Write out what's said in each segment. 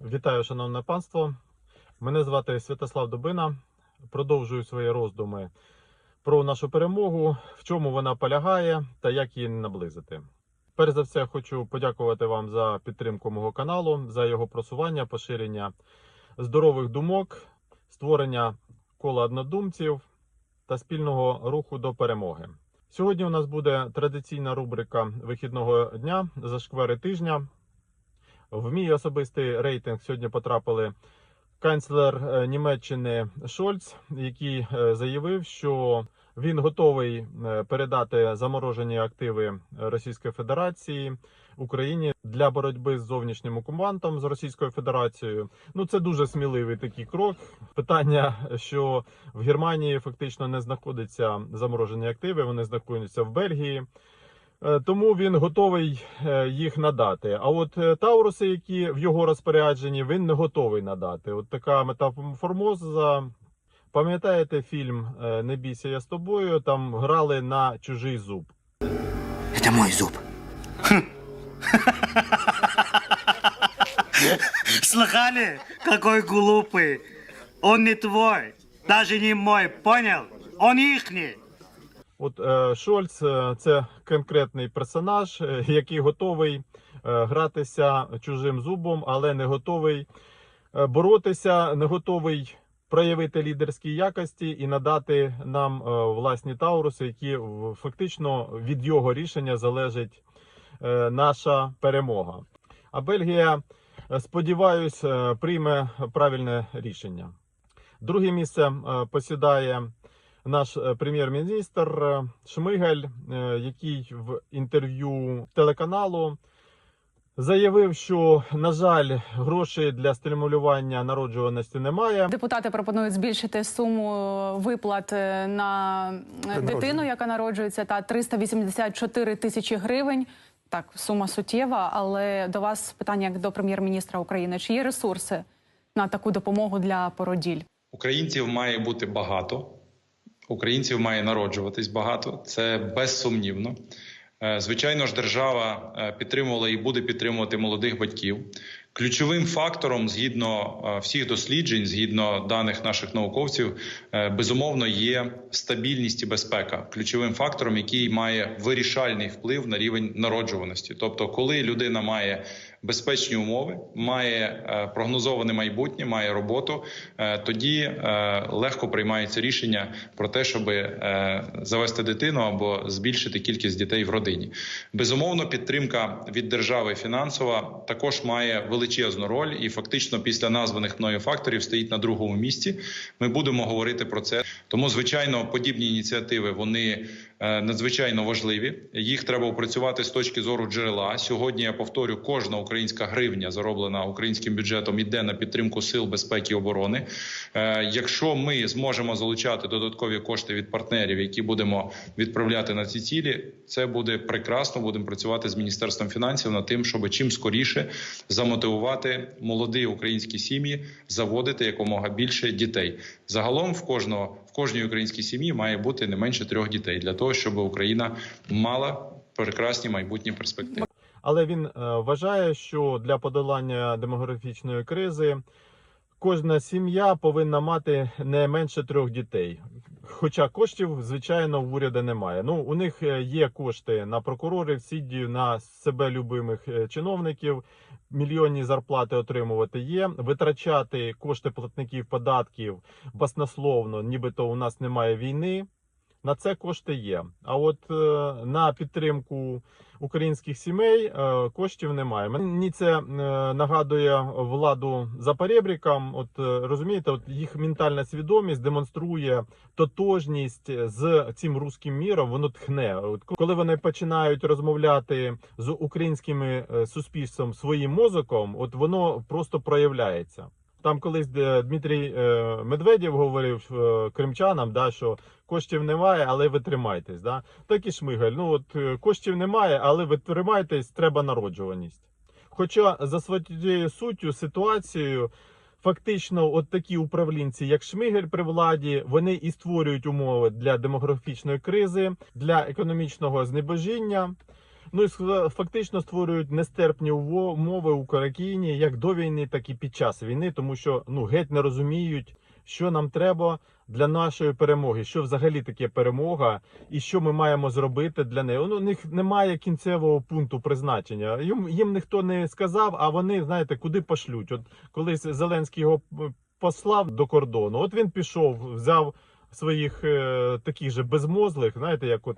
Вітаю, шановне панство. Мене звати Святослав Дубина. Продовжую свої роздуми про нашу перемогу, в чому вона полягає та як її наблизити. Перш за все, хочу подякувати вам за підтримку мого каналу, за його просування, поширення здорових думок, створення кола однодумців та спільного руху до перемоги. Сьогодні у нас буде традиційна рубрика вихідного дня зашквари тижня. В мій особистий рейтинг сьогодні потрапили канцлер е, Німеччини Шольц, який е, заявив, що він готовий е, передати заморожені активи Російської Федерації Україні для боротьби з зовнішнім окупантом з Російською Федерацією. Ну це дуже сміливий такий крок. Питання, що в Германії фактично не знаходяться заморожені активи, вони знаходяться в Бельгії. Е, Тому він готовий е, їх надати. А от е, Тауруси, які в його розпорядженні, він не готовий надати. От така метаформоза. Пам'ятаєте фільм е, Не бійся я з тобою? Там грали на чужий зуб. Это мой зуб. Слыхали? Какой глупый. Он не твой. Даже не мой, понял? Он ихний. От е, Шольц е, це конкретний персонаж, е, який готовий гратися чужим зубом, але не готовий боротися, не готовий проявити лідерські якості і надати нам власні тауруси, які фактично від його рішення залежить наша перемога. А Бельгія, сподіваюсь, прийме правильне рішення. Друге місце посідає наш е, прем'єр-міністр е, Шмигаль, е, який в інтерв'ю телеканалу заявив, що на жаль, грошей для стимулювання народжуваності немає. Депутати пропонують збільшити суму виплат на дитину, яка народжується, та 384 тисячі гривень. Так, сума суттєва, але до вас питання як до прем'єр-міністра України: чи є ресурси на таку допомогу для породіль? Українців має бути багато, українців має народжуватись багато. Це безсумнівно. Е, Звичайно ж, держава е, підтримувала і буде підтримувати молодих батьків. Ключовим фактором, згідно е, всіх досліджень, згідно даних наших науковців, безумовно є стабільність і безпека. Ключовим фактором, який має вирішальний вплив на рівень народжуваності. Тобто, коли людина має безпечні умови, має е, прогнозоване майбутнє, має роботу, е, тоді е, легко приймається рішення про те, щоб завести дитину або збільшити кількість дітей в родині. Безумовно, підтримка від держави фінансова також має величезну роль, і фактично після названих мною факторів стоїть на другому місці. Ми будемо говорити про це. Тому, звичайно, подібні ініціативи вони надзвичайно важливі. Їх треба опрацювати з точки зору джерела. Сьогодні я повторю, кожна українська гривня, зароблена українським бюджетом, іде на підтримку сил безпеки і оборони. Е, Якщо ми зможемо залучати додаткові кошти від партнерів, які будемо відправляти на ці цілі, це буде прекрасно. Будемо працювати з міністерством фінансів над тим, щоб чим скоріше замотивувати молоді українські сім'ї заводити якомога більше дітей. Загалом в кожного в кожній українській сім'ї має бути не менше трьох дітей для того, щоб Україна мала прекрасні майбутні перспективи. Але він е, вважає, що для подолання демографічної кризи кожна сім'я повинна мати не менше трьох дітей. Хоча коштів, звичайно, в уряду немає. Ну, у них е, є кошти на прокурорів, суддів, на себе любимих е, чиновників. Мільйонні зарплати отримувати є. Витрачати кошти платників податків баснословно, нібито у нас немає війни. На це кошти є. А от е, на підтримку українських сімей е, коштів немає. Мені це е, нагадує владу за перебріком. От розумієте, от їх ментальна свідомість демонструє тотожність з цим руським міром. Воно тхне. От коли вони починають розмовляти з українським е, суспільством своїм мозоком, от воно просто проявляється. Там колись е, Дмитрій е, Медведєв говорив е, кримчанам, да, що коштів немає, але ви тримайтесь. Да? Так і Шмигаль. Ну от коштів немає, але ви тримайтесь, треба народжуваність. Хоча за своєю суттю ситуацією. Фактично, от такі управлінці, як Шмигель при владі, вони і створюють умови для демографічної кризи, для економічного знебожіння. Ну і фактично створюють нестерпні умови у країні як до війни, так і під час війни, тому що ну геть не розуміють, що нам треба для нашої перемоги, що взагалі таке перемога, і що ми маємо зробити для неї. Ну, у них немає кінцевого пункту призначення. Їм, їм ніхто не сказав, а вони знаєте, куди пошлють. От колись Зеленський його послав до кордону. От він пішов, взяв своїх е, таких же безмозлих, знаєте, як от.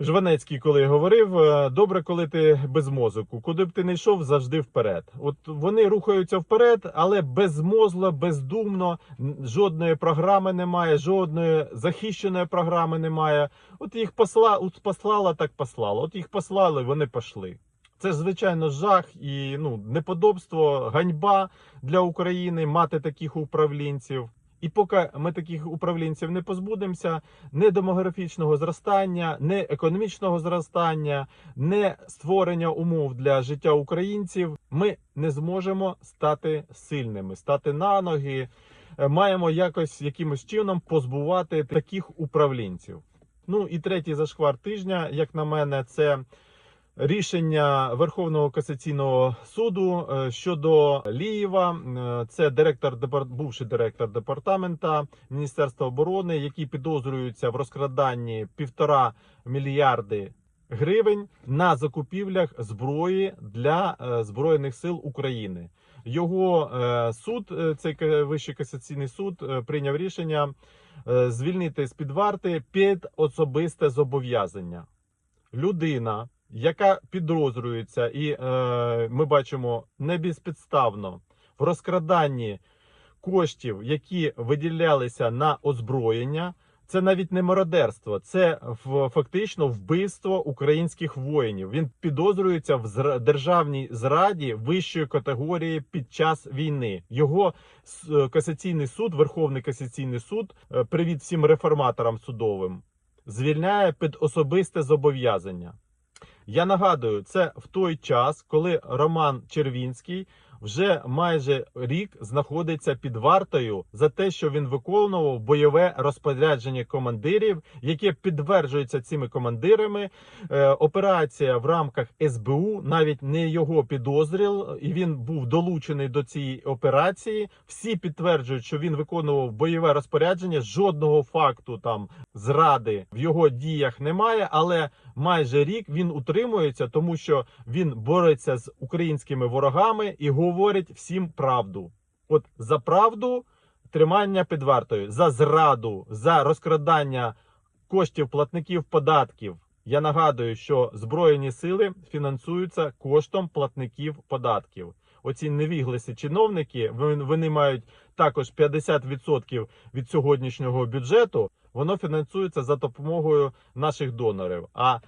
Жванецький, коли говорив, е, добре, коли ти без мозоку. Куди б ти не йшов, завжди вперед. От вони рухаються вперед, але безмозло, бездумно, жодної програми немає, жодної захищеної програми немає. От їх посла, от послала, так послала. От їх послали, вони пішли. Це звичайно жах і ну неподобство, ганьба для України мати таких управлінців. І поки ми таких управлінців не позбудемося, не демографічного зростання, не економічного зростання, не створення умов для життя українців, ми не зможемо стати сильними, стати на ноги. Е, Маємо якось якимось чином позбувати таких управлінців. Ну і третій зашквар тижня, як на мене, це рішення Верховного касаційного суду е, щодо Лієва. Е, Це директор бувший директор департамента Міністерства оборони, який підозрюється в розкраданні півтора мільярди гривень на закупівлях зброї для е, збройних сил України. Його суд, цей вищий касаційний суд, прийняв рішення звільнити з під варти під особисте зобов'язання. Людина, яка підозрюється, і е, ми бачимо не безпідставно в розкраданні коштів, які виділялися на озброєння. Це навіть не мародерство, це фактично вбивство українських воїнів. Він підозрюється в державній зраді вищої категорії під час війни. Його е, касаційний суд, Верховний касаційний суд, е, привіт всім реформаторам судовим, звільняє під особисте зобов'язання. Я нагадую, це в той час, коли Роман Червінський вже майже рік знаходиться під вартою за те, що він виконував бойове розпорядження командирів, яке підтверджується цими командирами. Е, операція в рамках СБУ навіть не його підозрював, і він був долучений до цієї операції. Всі підтверджують, що він виконував бойове розпорядження. Жодного факту там зради в його діях немає, але майже рік він утримується, тому що він бореться з українськими ворогами і говорить всім правду. От за правду тримання під вартою, за зраду, за розкрадання коштів платників податків. Я нагадую, що збройні сили фінансуються коштом платників податків. Оці невігласи чиновники вони мають також 50% від сьогоднішнього бюджету. Воно фінансується за допомогою наших донорів. А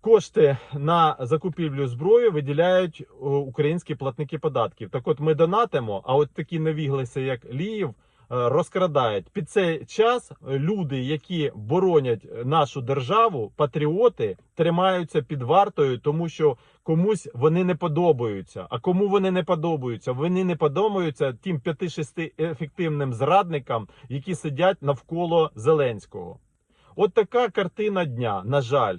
кошти на закупівлю зброї виділяють українські платники податків. Так, от ми донатимо, а от такі невігласи, як Ліїв, е, розкрадають під цей час. Люди, які боронять нашу державу, патріоти, тримаються під вартою, тому що комусь вони не подобаються. А кому вони не подобаються? Вони не подобаються тим 5-6 ефективним зрадникам, які сидять навколо Зеленського. От така картина дня, на жаль.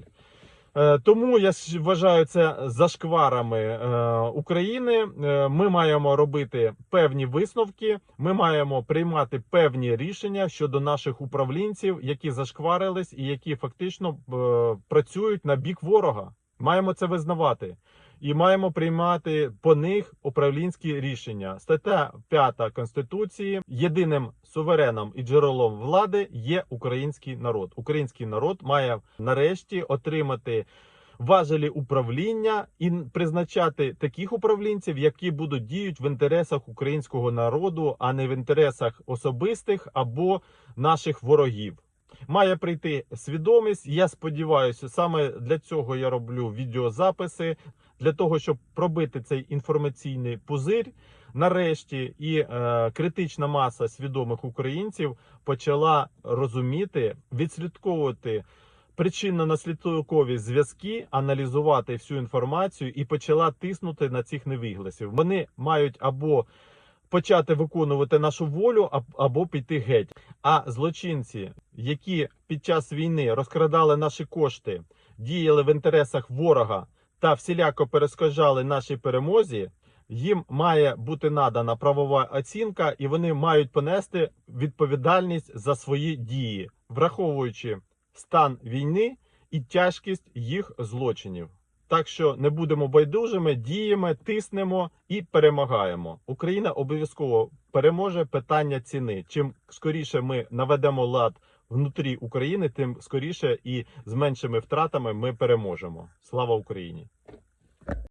Е, Тому я вважаю це зашкварами е, України. Е, Ми маємо робити певні висновки. Ми маємо приймати певні рішення щодо наших управлінців, які зашкварились і які фактично працюють на бік ворога. Маємо це визнавати. І маємо приймати по них управлінські рішення. Стаття 5 Конституції єдиним сувереном і джерелом влади є український народ. Український народ має нарешті отримати важелі управління і призначати таких управлінців, які будуть діють в інтересах українського народу, а не в інтересах особистих або наших ворогів. Має прийти свідомість. Я сподіваюся, саме для цього я роблю відеозаписи для того, щоб пробити цей інформаційний пузир. Нарешті і е, критична маса свідомих українців почала розуміти, відслідковувати причинно-наслідкові зв'язки, аналізувати всю інформацію і почала тиснути на цих невігласів. Вони мають або почати виконувати нашу волю, або піти геть. А злочинці, які під час війни розкрадали наші кошти, діяли в інтересах ворога, та всіляко перешкоджали нашій перемозі, їм має бути надана правова оцінка, і вони мають понести відповідальність за свої дії, враховуючи стан війни і тяжкість їх злочинів. Так що не будемо байдужими, діємо, тиснемо і перемагаємо. Україна обов'язково переможе питання ціни. Чим скоріше ми наведемо лад внутрі України, тим скоріше і з меншими втратами ми переможемо. Слава Україні!